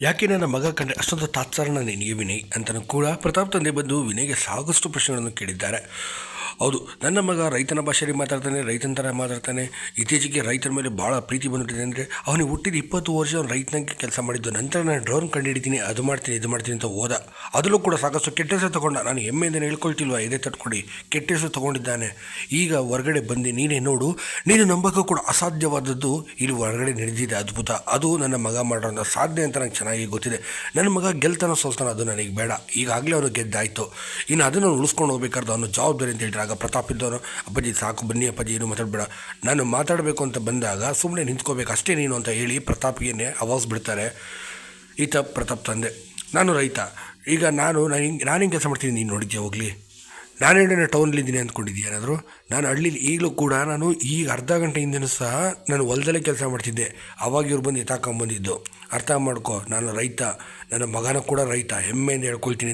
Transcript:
ಯಾಕೆ ನನ್ನ ಮಗ ಕಂಡ್ರೆ ಅಷ್ಟೊಂದು ತಾತ್ಸಾರನ ನಿನಗೆ ವಿನಯ್ ಅಂತಲೂ ಕೂಡ ಪ್ರತಾಪ್ ತಂದೆ ಬಂದು ವಿನಯ್ಗೆ ಸಾಕಷ್ಟು ಪ್ರಶ್ನೆಗಳನ್ನು ಕೇಳಿದ್ದಾರೆ. ಹೌದು, ನನ್ನ ಮಗ ರೈತನ ಭಾಷೆಯಲ್ಲಿ ಮಾತಾಡ್ತಾನೆ, ರೈತನ ಥರ ಮಾತಾಡ್ತಾನೆ. ಇತ್ತೀಚೆಗೆ ರೈತನ ಮೇಲೆ ಭಾಳ ಪ್ರೀತಿ ಬಂದುಬಿಟ್ಟಿದೆ ಅಂದರೆ, ಅವನಿಗೆ ಹುಟ್ಟಿದ ಇಪ್ಪತ್ತು ವರ್ಷ ಅವ್ನು ರೈತನಾಗಿ ಕೆಲಸ ಮಾಡಿದ್ದು. ನಂತರ ನಾನು ಡ್ರೋನ್ ಕಂಡುಹಿಡಿತೀನಿ ಅದು ಮಾಡ್ತೀನಿ, ಇದು ಮಾಡ್ತೀನಿ ಅಂತ ಹೋದ. ಅದರಲ್ಲೂ ಕೂಡ ಸಾಕಷ್ಟು ಕೆಟ್ಟ ಹೆಸರು ತಗೊಂಡ. ನಾನು ಹೆಮ್ಮೆಯಿಂದ ಹೇಳ್ಕೊಳ್ತಿಲ್ವ ಇದೇ ತಟ್ಕೊಡಿ. ಕೆಟ್ಟ ಹೆಸರು ತಗೊಂಡಿದ್ದಾನೆ. ಈಗ ಹೊರಗಡೆ ಬಂದು ನೀನೇ ನೋಡು, ನೀನು ನಂಬಕ್ಕೂ ಕೂಡ ಅಸಾಧ್ಯವಾದದ್ದು ಇಲ್ಲಿ ಹೊರಗಡೆ ನಡೆದಿದೆ, ಅದ್ಭುತ. ಅದು ನನ್ನ ಮಗ ಮಾಡೋಣ ಸಾಧ್ಯ ಅಂತ ನಂಗೆ ಚೆನ್ನಾಗಿ ಗೊತ್ತಿದೆ. ನನ್ನ ಮಗ ಗೆಲ್ತನ ಸೋಲ್ತಾನೋ ಅದು ನನಗೆ ಬೇಡ. ಈಗಾಗಲೇ ಅವನು ಗೆದ್ದಾಯಿತು. ಇನ್ನು ಅದನ್ನು ಉಳಿಸ್ಕೊಂಡು ಹೋಗ್ಬೇಕಾದ್ರೆ ಅವನು ಜವಾಬ್ದಾರಿ ಅಂತ ಹೇಳ್ತಾರೆ ಆಗ ಪ್ರತಾಪ್ ಇದ್ದವರು, ಅಪ್ಪಾಜಿ ಸಾಕು, ಬನ್ನಿ ಅಪ್ಪಾಜಿ, ಏನು ಮಾತಾಡಬೇಡ. ನಾನು ಮಾತಾಡಬೇಕು ಅಂತ ಬಂದಾಗ ಸುಮ್ಮನೆ ನಿಂತ್ಕೋಬೇಕು, ಅಷ್ಟೇ ನೀನು ಅಂತ ಹೇಳಿ ಪ್ರತಾಪ್ಗೇನೆ ಅವಾಸ್ ಬಿಡ್ತಾರೆ. ಈತ ಪ್ರತಾಪ್ ತಂದೆ. ನಾನು ರೈತ. ಈಗ ನಾನು ನಾನು ನಾನು ಹಿಂಗೆ ಕೆಲಸ ಮಾಡ್ತೀನಿ ನೀನು ನೋಡಿದ್ದೆ ಹೋಗಲಿ? ನಾನು ಹೇಳಿ ಟೌನಲ್ಲಿದ್ದೀನಿ ಅಂದ್ಕೊಂಡಿದ್ದೀನಿ ಏನಾದರೂ? ನಾನು ಹಳ್ಳಿಲಿ ಈಗಲೂ ಕೂಡ ನಾನು ಈಗ ಅರ್ಧ ಗಂಟೆ ಹಿಂದೆನೂ ಸಹ ನಾನು ಹೊಲದಲ್ಲೇ ಕೆಲಸ ಮಾಡ್ತಿದ್ದೆ. ಅವಾಗ ಇವ್ರು ಬಂದು ಎತ್ತಾಕೊಂಬಂದಿದ್ದು. ಅರ್ಥ ಮಾಡ್ಕೊ, ನಾನು ರೈತ. ನನ್ನ ಮಗನ ಕೂಡ ರೈತ. ಹೆಮ್ಮೆಯಿಂದ ಹೇಳ್ಕೊಳ್ತೀನಿ.